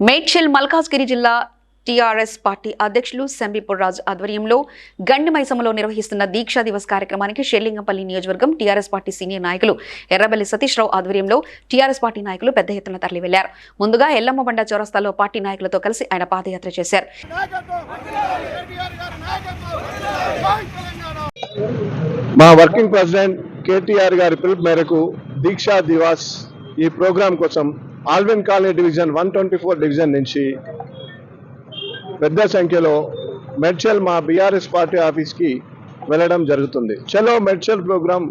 మేడ్చల్ మల్కాజ్గిరి జిల్లా TRS party అధ్యక్షులు సంబిపుర్రాజు ఆధ్వర్యంలో గండి నిర్వహిస్తున్న దీక్షా దివస్ కార్యక్రమానికి షెల్లింగంపల్లి నియోజకవర్గం టీఆర్ఎస్ పార్టీ సీనియర్ నాయకులు ఎర్రబెల్లి సతీష్ రావు ఆధ్వర్యంలో టీఆర్ఎస్ పార్టీ నాయకులు పెద్ద ఎత్తున తరలి వెళ్ళారు ముందుగా ఎల్లమ్మబండ చౌరస్తాలో పార్టీ నాయకులతో కలిసి ఆయన పాదయాత్ర చేశారు. మా వర్కింగ్ ప్రెసిడెంట్ కేటీఆర్ గారి పిలుపు మేరకు దీక్షా దివాస్ ఈ ప్రోగ్రాం కోసం Allwyn colony division one twenty four division నుంచి పెద్ద సంఖ్యలో మెడ్చల్ మా బీఆర్ఎస్ పార్టీ ఆఫీస్కి వెళ్ళడం జరుగుతుంది. చలో మెడ్చల్ ప్రోగ్రాం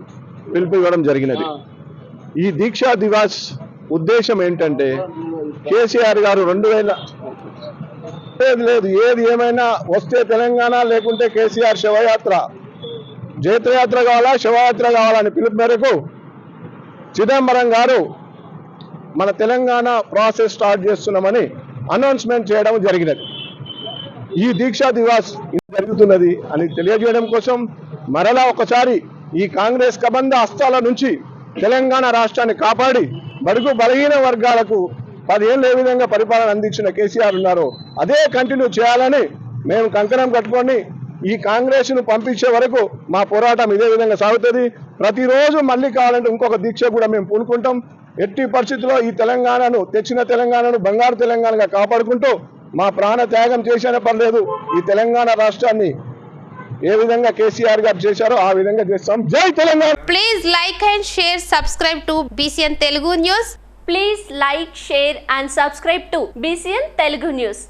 పిలుపు ఇవ్వడం జరిగినది. ఈ దీక్షా దివాస్ ఉద్దేశం ఏంటంటే కేసీఆర్ గారు రెండు వేల లేదు లేదు ఏది ఏమైనా వస్తే తెలంగాణ లేకుంటే కేసీఆర్ శవయాత్ర. జైత్రయాత్ర కావాలా శవయాత్ర కావాలని పిలుపు మేరకు చిదంబరం గారు మన తెలంగాణ ప్రాసెస్ స్టార్ట్ చేస్తున్నామని అనౌన్స్మెంట్ చేయడం జరిగినది. ఈ దీక్షా దివాస్ ఇది జరుగుతున్నది అని తెలియజేయడం కోసం మరలా ఒకసారి ఈ కాంగ్రెస్ కబంధ హస్తాల నుంచి తెలంగాణ రాష్ట్రాన్ని కాపాడి బడుగు బలహీన వర్గాలకు పదేళ్ళు ఏ విధంగా పరిపాలన అందించిన కేసీఆర్ ఉన్నారు అదే కంటిన్యూ చేయాలని మేము కంకణం కట్టుకొని ఈ కాంగ్రెస్ను పంపించే వరకు మా పోరాటం ఇదే విధంగా సాగుతుంది. ప్రతిరోజు మళ్ళీ కావాలంటే ఇంకొక దీక్ష కూడా మేము పూనుకుంటాం. ఎట్టి పరిస్థితుల్లో ఈ తెలంగాణను తెచ్చిన తెలంగాణను బంగారు తెలంగాణగా కాపాడుకుంటూ మా ప్రాణ త్యాగం చేసినా పర్లేదు. ఈ తెలంగాణ రాష్ట్రాన్ని ఏ విధంగా కేసీఆర్ గారు చేశారో ఆ విధంగా చేస్తాం. Jai Telangana! Please like and share subscribe to BCN Telugu news please like share and subscribe to BCN Telugu news